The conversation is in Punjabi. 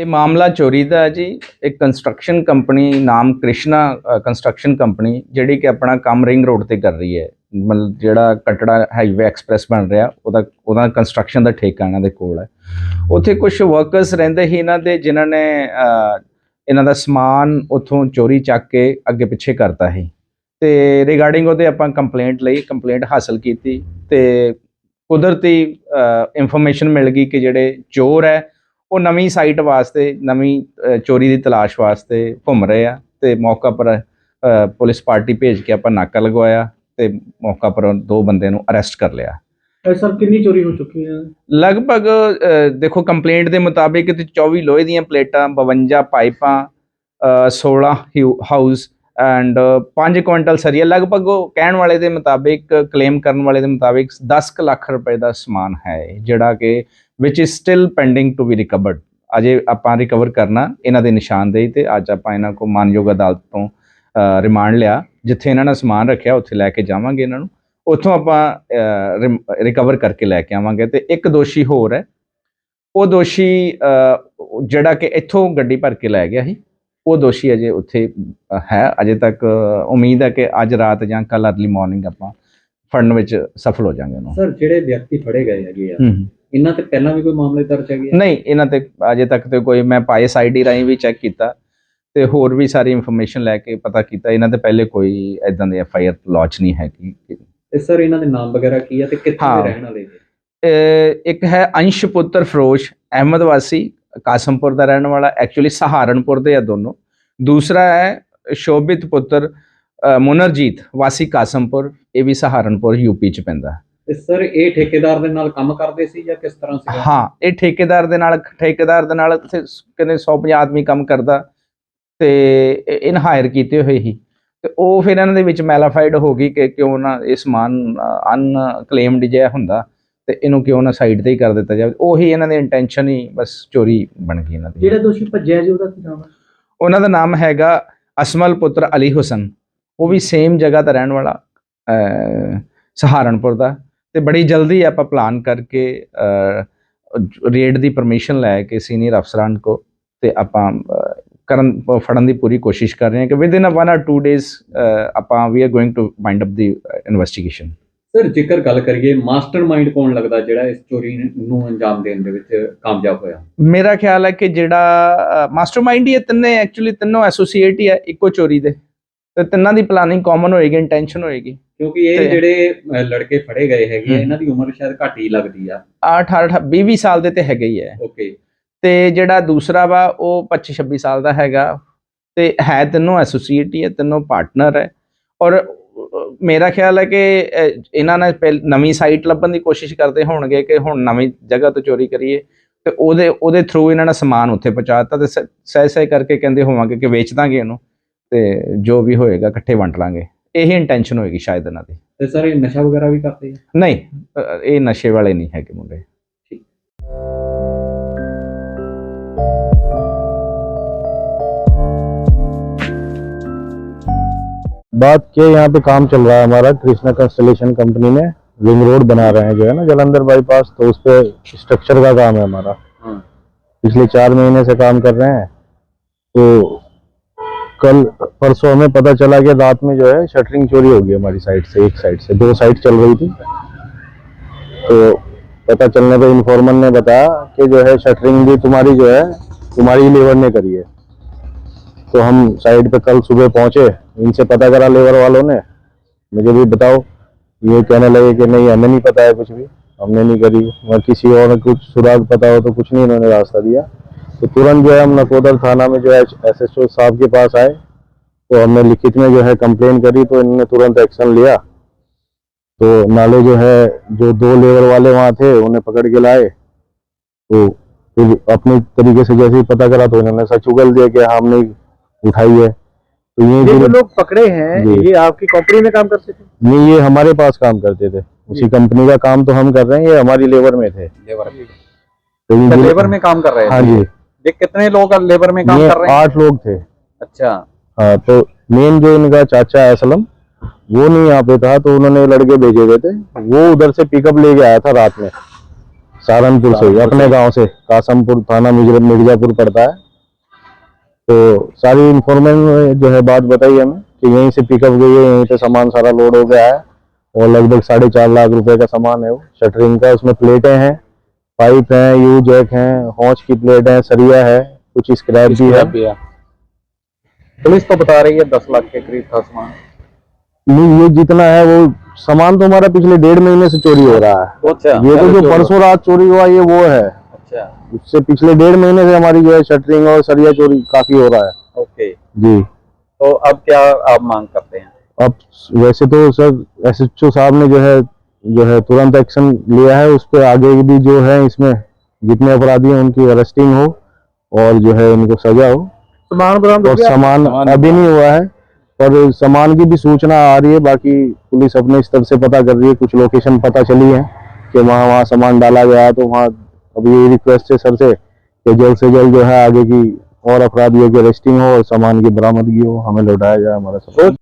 ਇਹ ਮਾਮਲਾ ਚੋਰੀ ਦਾ ਹੈ ਜੀ। ਇੱਕ ਕੰਸਟਰਕਸ਼ਨ ਕੰਪਨੀ ਨਾਮ ਕ੍ਰਿਸ਼ਨਾ ਕੰਸਟਰਕਸ਼ਨ ਕੰਪਨੀ ਜਿਹੜੀ ਕਿ ਆਪਣਾ ਕੰਮ ਰਿੰਗ ਰੋਡ ਤੇ ਕਰ ਰਹੀ ਹੈ। ਮਤਲਬ ਜਿਹੜਾ ਕਟੜਾ ਹਾਈਵੇ ਐਕਸਪ੍ਰੈਸ ਬਣ ਰਿਹਾ, ਉਹਦਾ ਉਹਦਾ ਕੰਸਟਰਕਸ਼ਨ ਦਾ ਠੇਕਾ ਇਹਨਾਂ ਦੇ ਕੋਲ ਹੈ। ਉੱਥੇ ਕੁਝ ਵਰਕਰਸ ਰਹਿੰਦੇ ਸੀ ਇਹਨਾਂ ਦੇ, ਜਿਨ੍ਹਾਂ ਨੇ ਇਹਨਾਂ ਦਾ ਸਮਾਨ ਉੱਥੋਂ ਚੋਰੀ ਚੱਕ ਕੇ ਅੱਗੇ ਪਿੱਛੇ ਕਰਤਾ ਸੀ। ਤੇ ਰਿਗਾਰਡਿੰਗ ਉਹਦੇ ਆਪਾਂ ਕੰਪਲੇਂਟ ਲਈ ਕੰਪਲੇਂਟ ਹਾਸਲ ਕੀਤੀ ਤੇ ਕੁਦਰਤੀ ਇਨਫੋਰਮੇਸ਼ਨ ਮਿਲ ਗਈ ਕਿ ਜਿਹੜੇ ਚੋਰ ਹੈ ਉਹ ਨਵੀਂ ਸਾਈਟ ਵਾਸਤੇ ਨਵੀਂ ਚੋਰੀ ਦੀ ਤਲਾਸ਼ ਵਾਸਤੇ ਘੁੰਮ ਰਹੇ ਆ ਤੇ ਮੌਕਾ ਪਰ ਪੁਲਿਸ ਪਾਰਟੀ ਭੇਜ ਕੇ ਆਪਾਂ ਨਾਕਾ ਲਗਵਾਇਆ ਤੇ ਮੌਕਾ ਪਰ ਦੋ ਬੰਦਿਆਂ ਨੂੰ ਅਰੈਸਟ ਕਰ ਲਿਆ। ਸਰ ਕਿੰਨੀ ਚੋਰੀ ਹੋ ਚੁੱਕੀ ਹੈ? ਲਗਭਗ ਦੇਖੋ ਕੰਪਲੇਂਟ ਦੇ ਮੁਤਾਬਿਕ ਤੇ 24 ਲੋਹੇ ਦੀਆਂ ਪਲੇਟਾਂ 52 ਪਾਈਪਾਂ ਅ, 16 ਹਿਊ- ਹਾਊਸ ਐਂਡ 5 uh, ਕੁਇੰਟਲ ਸਰੀਆ ਲਗਭਗ ਉਹ ਕਹਿਣ ਵਾਲੇ ਦੇ ਮੁਤਾਬਿਕ ਕਲੇਮ ਕਰਨ ਵਾਲੇ ਦੇ ਮੁਤਾਬਿਕ 10 ਕੁ ਲੱਖ ਰੁਪਏ ਦਾ ਸਮਾਨ ਹੈ ਜਿਹੜਾ ਕਿ ਵਿਚ is still pending to be recovered ਅਜੇ ਆਪਾਂ ਰਿਕਵਰ ਕਰਨਾ ਇਹਨਾਂ ਦੇ ਨਿਸ਼ਾਨਦੇਹੀ ਤੇ ਅੱਜ ਆਪਾਂ ਇਹਨਾਂ ਕੋ ਮਾਨਯੋਗ ਅਦਾਲਤ ਤੋਂ ਰਿਮਾਂਡ ਲਿਆ, ਜਿੱਥੇ ਇਹਨਾਂ ਨੇ ਸਮਾਨ ਰੱਖਿਆ, ਉੱਥੇ ਲੈ ਕੇ ਜਾਵਾਂਗੇ ਇਹਨਾਂ ਨੂੰ। ਉੱਥੋਂ ਆਪਾਂ ਰਿਕਵਰ ਕਰਕੇ ਲੈ ਕੇ ਆਵਾਂਗੇ ਤੇ ਇੱਕ ਦੋਸ਼ੀ ਹੋਰ ਹੈ। ਉਹ ਦੋਸ਼ੀ ਜਿਹੜਾ ਕਿ ਇੱਥੋਂ ਗੱਡੀ ਭਰ ਕੇ ਲੈ ਗਿਆ ਸੀ। ਉਹ ਦੋਸ਼ੀ ਅਜੇ ਉੱਥੇ ਹੈ। ਅਜੇ ਤੱਕ ਉਮੀਦ ਹੈ ਕਿ ਅੱਜ ਰਾਤ ਜਾਂ ਕੱਲ ਅਰਲੀ ਮਾਰਨਿੰਗ ਆਪਾਂ ਫੜਨ ਵਿੱਚ ਸਫਲ ਹੋ ਜਾਵਾਂਗੇ ਉਹਨੂੰ। ਸਰ ਜਿਹੜੇ ਵਿਅਕਤੀ ਫੜੇ ਗਏ ਹੈਗੇ ਆ ਹੂੰ ਹੂੰ। ਇਹਨਾਂ ਤੇ ਪਹਿਲਾਂ ਵੀ ਕੋਈ ਮਾਮਲੇ ਦਰਜ ਹੈਗੇ ਨਹੀਂ ਇਹਨਾਂ ਤੇ ਅਜੇ ਤੱਕ ਤੇ ਕੋਈ ਮੈਂ ਪਾਇਸ ਆਈਡੀ ਰਾਹੀਂ ਵੀ ਚੈੱਕ ਕੀਤਾ ਤੇ ਹੋਰ ਵੀ ਸਾਰੀ ਇਨਫੋਰਮੇਸ਼ਨ ਲੈ ਕੇ ਪਤਾ ਕੀਤਾ ਇਹਨਾਂ ਤੇ ਪਹਿਲੇ ਕੋਈ ਐਦਾਂ ਦੀ ਐਫ ਆਈ ਆਰ ਲੌਂਚ ਨਹੀਂ ਹੈਗੀ। ਤੇ ਸਰ ਇਹਨਾਂ ਦੇ ਨਾਮ ਵਗੈਰਾ ਕੀ ਆ ਤੇ ਕਿੱਥੇ ਹਾਂ। ਦੇ ਰਹਿਣ ਵਾਲੇ ਨੇ ਇੱਕ ਹੈ ਅੰਸ਼ ਪੁੱਤਰ ਫਰੋਸ਼ ਅਹਿਮਦ ਵਾਸੀ ਕਾਸਮਪੁਰ ਦਾ ਰਹਿਣ ਵਾਲਾ ਐਕਚੁਅਲੀ ਸਹਾਰਨਪੁਰ ਦੇ ਆ ਦੋਨੋਂ ਦੂਸਰਾ ਹੈ ਸ਼ੋਭਿਤ ਪੁੱਤਰ ਮੁਨਰਜੀਤ ਵਾਸੀ ਕਾਸਮਪੁਰ ਇਹ ਵੀ ਸਹਾਰਨਪੁਰ ਯੂਪੀ ਚ ਪੈਂਦਾ ਤੇ ਸਰ ਇਹ ਠੇਕੇਦਾਰ ਦੇ ਨਾਲ ਕੰਮ ਕਰਦੇ ਸੀ ਜਾਂ ਕਿਸ ਤਰ੍ਹਾਂ ਸੀ ਹਾਂ ਇਹ ਠੇਕੇਦਾਰ ਦੇ ਨਾਲ ਠੇਕੇਦਾਰ ਦੇ ਨਾਲ ਇੱਥੇ ਕਹਿੰਦੇ 150 ਆਦਮੀ ਕੰਮ ਕਰਦਾ ਤੇ ਇਹਨ ਹਾਇਰ ਕੀਤੇ ਹੋਏ ਸੀ ਤੇ ਉਹ ਫਿਰ ਇਹਨਾਂ ਦੇ ਵਿੱਚ ਮੈਲਾਫਾਈਡ ਹੋ ਗਈ ਕਿ ਕਿਉਂ ਨਾ ਇਹ ਸਮਾਨ ਅਨਕਲੇਮਡ ਜਿਹਾ ਹੁੰਦਾ ਤੇ ਇਹਨੂੰ ਕਿਉਂ ਨਾ ਸਾਈਡ ਤੇ ਹੀ ਕਰ ਦਿੱਤਾ ਜਾਵੇ? ਉਹੀ ਇਹਨਾਂ ਦੀ ਇੰਟੈਂਸ਼ਨ ਹੀ ਬਸ ਚੋਰੀ ਬਣ ਗਈ ਇਹਨਾਂ ਦੀ। ਜਿਹੜਾ ਦੋਸ਼ੀ ਭੱਜਿਆ ਜੀ ਉਹਦਾ ਕੀ ਨਾਮ ਹੈ? ਉਹਨਾਂ ਦਾ ਨਾਮ ਹੈਗਾ ਅਸਮਲ ਪੁੱਤਰ ਅਲੀ ਹੁਸਨ। ਉਹ ਵੀ ਸੇਮ ਜਗ੍ਹਾ ਦਾ ਰਹਿਣ ਵਾਲਾ ਸਹਾਰਨਪੁਰ ਦਾ। ਤੇ ਬੜੀ ਜਲਦੀ ਆਪਾਂ ਪਲਾਨ ਕਰਕੇ ਰੇਡ ਦੀ ਪਰਮਿਸ਼ਨ ਲੈ ਕੇ ਸੀਨੀਅਰ ਅਫਸਰਾਂ ਕੋ ਤੇ ਆਪਾਂ ਕਰਨ ਫੜਨ ਦੀ ਪੂਰੀ ਕੋਸ਼ਿਸ਼ ਕਰ ਰਹੇ ਹਾਂ ਕਿ ਵਿਦ ਇਨ 1 অর 2 ਡੇਜ਼ ਆਪਾਂ ਵੀ are going to wind up the investigation sir ਜੇਕਰ ਗੱਲ ਕਰੀਏ ਮਾਸਟਰਮਾਈਂਡ ਕੌਣ ਲੱਗਦਾ ਜਿਹੜਾ ਇਸ ਚੋਰੀ ਨੂੰ ਅੰਜਾਮ ਦੇਣ ਦੇ ਵਿੱਚ ਕਾਮਯਾਬ ਹੋਇਆ? ਮੇਰਾ ਖਿਆਲ ਹੈ ਕਿ ਜਿਹੜਾ ਮਾਸਟਰਮਾਈਂਡ ਹੀ ਇਹ ਤਿੰਨੇ ਐਕਚੁਅਲੀ ਤਿੰਨੋਂ ਐਸੋਸੀਏਟ ਹੀ ਹੈ ਇੱਕੋ ਚੋਰੀ ਦੇ। ਤੇ ਤਿੰਨਾਂ ਦੀ ਪਲਾਨਿੰਗ ਕਾਮਨ ਹੋਏਗੀ ਇੰਟੈਂਸ਼ਨ ਹੋਏਗੀ। ਕਿਉਂਕਿ ਇਹ ਜਿਹੜੇ ਲੜਕੇ ਫੜੇ ਗਏ ਹੈਗੇ। ਇਹਨਾਂ ਦੀ ਉਮਰ ਸ਼ਾਇਦ ਘੱਟ ਹੀ ਲੱਗਦੀ ਆ। 8 18 20 20 ਸਾਲ ਦੇ ਤੇ ਹੈਗੇ ਹੀ ਹੈ। ਓਕੇ ਤੇ ਜਿਹੜਾ ਦੂਸਰਾ ਵਾ ਉਹ 25 26 ਸਾਲ ਦਾ ਹੈਗਾ। ਤੇ ਹੈ ਤਿੰਨੋਂ ਐਸੋਸੀਏਟ ਹੀ ਹੈ ਤਿੰਨੋਂ ਪਾਰਟਨਰ ਹੈ। ਔਰ ਮੇਰਾ ਖਿਆਲ ਹੈ ਕਿ ਇਹਨਾਂ ਨੇ ਨਵੀਂ ਸਾਈਟ ਲੱਭਣ ਦੀ ਕੋਸ਼ਿਸ਼ ਕਰਦੇ ਹੋਣਗੇ ਕਿ ਹੁਣ ਨਵੀਂ ਜਗ੍ਹਾ ਤੋਂ ਚੋਰੀ ਕਰੀਏ। ਤੇ ਉਹਦੇ ਉਹਦੇ ਥਰੂ ਇਹਨਾਂ ਨੇ ਸਮਾਨ ਉੱਥੇ ਪਹੁੰਚਾਤਾ ਤੇ ਸਹਿ ਸਹਿ ਕਰਕੇ ਕਹਿੰਦੇ ਹੋਵਾਂਗੇ ਕਿ ਵੇਚ ਦਾਂਗੇ ਇਹਨੂੰ ਤੇ ਜੋ ਵੀ ਹੋਏਗਾ ਇਕੱਠੇ ਵੰਡ ਲਾਂਗੇ। ਇਹੀ ਇੰਟੈਂਸ਼ਨ ਹੋਏਗੀ ਸ਼ਾਇਦ ਇਹਨਾਂ ਦੀ। ਤੇ ਸਰ ਇਹ ਨਸ਼ਾ ਵਗੈਰਾ ਵੀ ਕਰਦੇ ਆ? ਨਹੀਂ ਇਹ ਨਸ਼ੇ ਵਾਲੇ ਨਹੀਂ ਹੈਗੇ ਮੁੰਡੇ। बात किए यहाँ पे काम चल रहा है हमारा कृष्णा कंस्टलेशन कंपनी में रिंग रोड बना रहे हैं जो है ना जलंधर बाईपास तो उस पे स्ट्रक्चर का काम है हमारा। हाँ। पिछले चार महीने से काम कर रहे हैं। तो कल परसों हमें पता चला कि रात में जो है शटरिंग चोरी हो गई हमारी साइड से एक साइड से। दो साइड चल रही थी। तो पता चलने पे इन्फॉर्मर ने बताया कि जो है शटरिंग भी तुम्हारी जो है तुम्हारी लेबर ने करी है। तो हम साइड पे कल सुबह पहुँचे इनसे पता करा लेबर वालों ने। मुझे भी बताओ ये कहने लगे कि नहीं हमें नहीं पता है कुछ भी। हमने नहीं करी। और किसी और कुछ सुराग पता हो तो कुछ नहीं इन्होंने रास्ता दिया। तो तुरंत जो है हम नकोदर थाना में जो है एस एच ओ साहब के पास आए। तो हमने लिखित में जो है कंप्लेन करी तो इन्होंने तुरंत एक्शन लिया। तो नाले जो है जो दो लेबर वाले वहाँ थे उन्हें पकड़ के लाए। तो फिर अपने तरीके से जैसे ही पता करा तो इन्होंने सच उगल दिया कि हाँ, हमने उठाई है। तो ये ये जो लोग पकड़े हैं। ये आपकी कंपनी में काम करते थे? नहीं ये हमारे पास काम करते थे। उसी कंपनी का काम तो हम कर रहे हैं ये हमारी लेबर में थे। लेबर में। तो लेबर में काम कर रहे हाँ जी। ये कितने लोग लेबर में काम कर रहे हैं? आठ लोग थे। अच्छा। हाँ तो मेन जो इनका चाचा है असलम वो नहीं यहाँ पे था तो उन्होंने लड़के भेजे हुए थे। वो उधर से पिकअप लेके आया था रात में। सहारनपुर से अपने गाँव से। कासमपुर थाना मिर्जापुर पड़ता है। तो सारी इंफॉर्मेशन जो है बात बताई हमें कि यहीं से पिकअप गई है यहीं पे सामान सारा लोड हो गया है और लगभग साढ़े चार लाख रुपए का सामान है वो। शटरिंग का उसमें प्लेटें हैं पाइप हैं यू जैक हैं हौच की प्लेट है सरिया है कुछ स्क्रैप भी है। पुलिस तो बता रही है दस लाख के करीब था सामान। नहीं ये जितना है वो सामान तो हमारा पिछले डेढ़ महीने से चोरी हो रहा है। अच्छा। ये तो जो परसों रात चोरी हुआ ये वो है। अच्छा। उससे पिछले डेढ़ महीने से हमारी जो है शटरिंग और सरिया चोरी काफ़ी हो रहा है। ओके जी। तो अब क्या आप मांग करते हैं? अब वैसे तो सर एस साहब ने जो है जो है तुरंत एक्शन लिया है उस पर आगे भी जो है इसमें जितने अपराधी हैं उनकी अरेस्टिंग हो और जो है इनको सजा हो। सामान बरामद और सामान अभी नहीं हुआ है और सामान की भी सूचना आ रही है बाकी पुलिस अपने स्तर से पता कर रही है कुछ लोकेशन पता चली है कि वहाँ वहाँ सामान डाला गया तो वहाँ अब ये रिक्वेस्ट है सर से कि जल्द से जल्द जो है आगे की और अपराधियों की अरेस्टिंग हो और सामान की बरामदगी हो हमें लौटाया जाए हमारा सामान